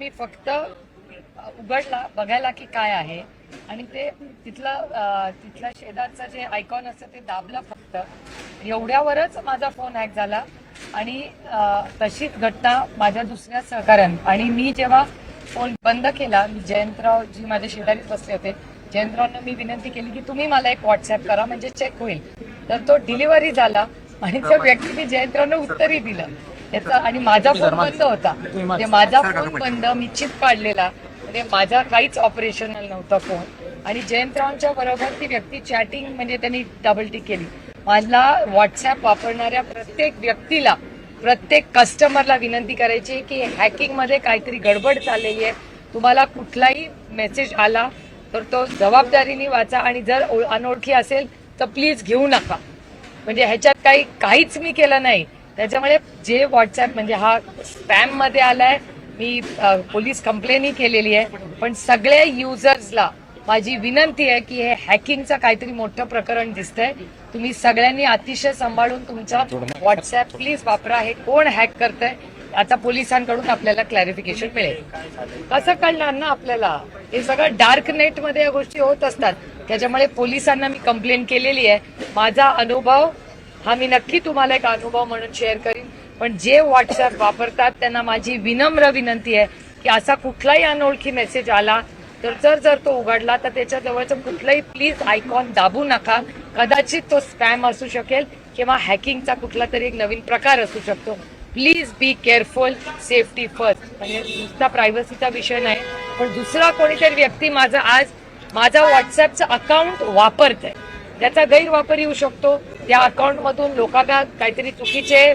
मी फक्त उघडला बघायला की काय आहे. आणि ते तिथला अ, तिथला शेजारचं जे आयकॉन असतं ते दाबलं फक्त. एवढ्यावरच माझा फोन हॅक झाला. आणि तशीच घटना माझ्या दुसऱ्या सहकार्यान आणि मी जेव्हा फोन बंद केला मी जयंतराव जी माझ्या शेजारीत बसले होते. जयंतरावना मी विनंती केली की तुम्ही मला एक व्हॉट्सअप करा म्हणजे चेक होईल. तर तो डिलिव्हरी झाला आणि त्या व्यक्तीने जयंतरावनं उत्तरही दिलं. याचा आणि माझा फोन बंद होता. ते माझा फोन बंद मी चिप काढलेला. म्हणजे माझा काहीच ऑपरेशनल नव्हता फोन. आणि जयंतरावांच्या बरोबर ती व्यक्ती चॅटिंग म्हणजे त्यांनी डबल टिक केली. मला व्हॉट्सअप वापरणाऱ्या प्रत्येक व्यक्तीला प्रत्येक कस्टमरला विनंती करायची की हॅकिंगमध्ये काहीतरी गडबड चाललेली आहे. तुम्हाला कुठलाही मेसेज आला तर तो जबाबदारीने वाचा आणि जर अनोळखी असेल तर प्लीज घेऊ नका. म्हणजे ह्याच्यात काही काहीच मी केलं नाही. त्याच्यामुळे जे व्हॉट्सअप म्हणजे हा स्पॅममध्ये आलाय मी पोलीस कंप्लेनही केलेली आहे. पण सगळ्या युजर्सला माझी विनंती आहे की हे हॅकिंगचं काहीतरी मोठं प्रकरण दिसतंय. तुम्ही सगळ्यांनी अतिशय सांभाळून तुमचा व्हॉट्सअप प्लीज वापरा. हे कोण हॅक करतंय आता पोलिसांकडून आपल्याला क्लॅरिफिकेशन मिळेल. कसं कळणार ना आपल्याला? हे सगळं डार्क नेटमध्ये या गोष्टी होत असतात. त्याच्यामुळे पोलिसांना मी कंप्लेंट केलेली आहे. माझा अनुभव हा मी नक्की तुम्हाला एक अनुभव म्हणून शेअर करीन. पण जे व्हॉट्सअप वापरतात त्यांना माझी विनम्र विनंती आहे की असा कुठलाही अनोळखी मेसेज आला तर जर जर तो उघडला तर त्याच्याजवळचं कुठलंही कुठलाही प्लीज आयकॉन दाबू नका. कदाचित तो स्पॅम असू शकेल किंवा हॅकिंगचा कुठला तरी एक नवीन प्रकार असू शकतो. Please be careful safety first म्हणजे नुसता प्रायव्हसीचा विषय नाही. पण दुसरा कोणीतरी व्यक्ती माझा आज माझा व्हॉट्सअपचं अकाउंट वापरत आहे त्याचा गैरवापर येऊ शकतो. त्या अकाउंटमधून लोकांना काहीतरी चुकीचे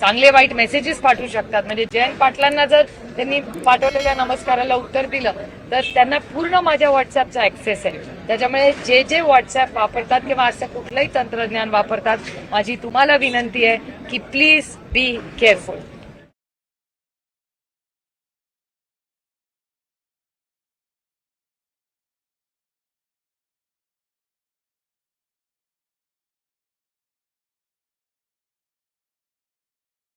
चांगले वाईट मेसेजेस पाठवू शकतात. म्हणजे जयंत पाटलांना जर त्यांनी पाठवलेल्या नमस्काराला उत्तर दिलं तर त्यांना पूर्ण माझ्या व्हॉट्सअपचा ऍक्सेस आहे. त्याच्यामुळे जे जे व्हॉट्सअप वापरतात किंवा असं कुठलंही तंत्रज्ञान वापरतात माझी तुम्हाला विनंती आहे की प्लीज बी केअरफुल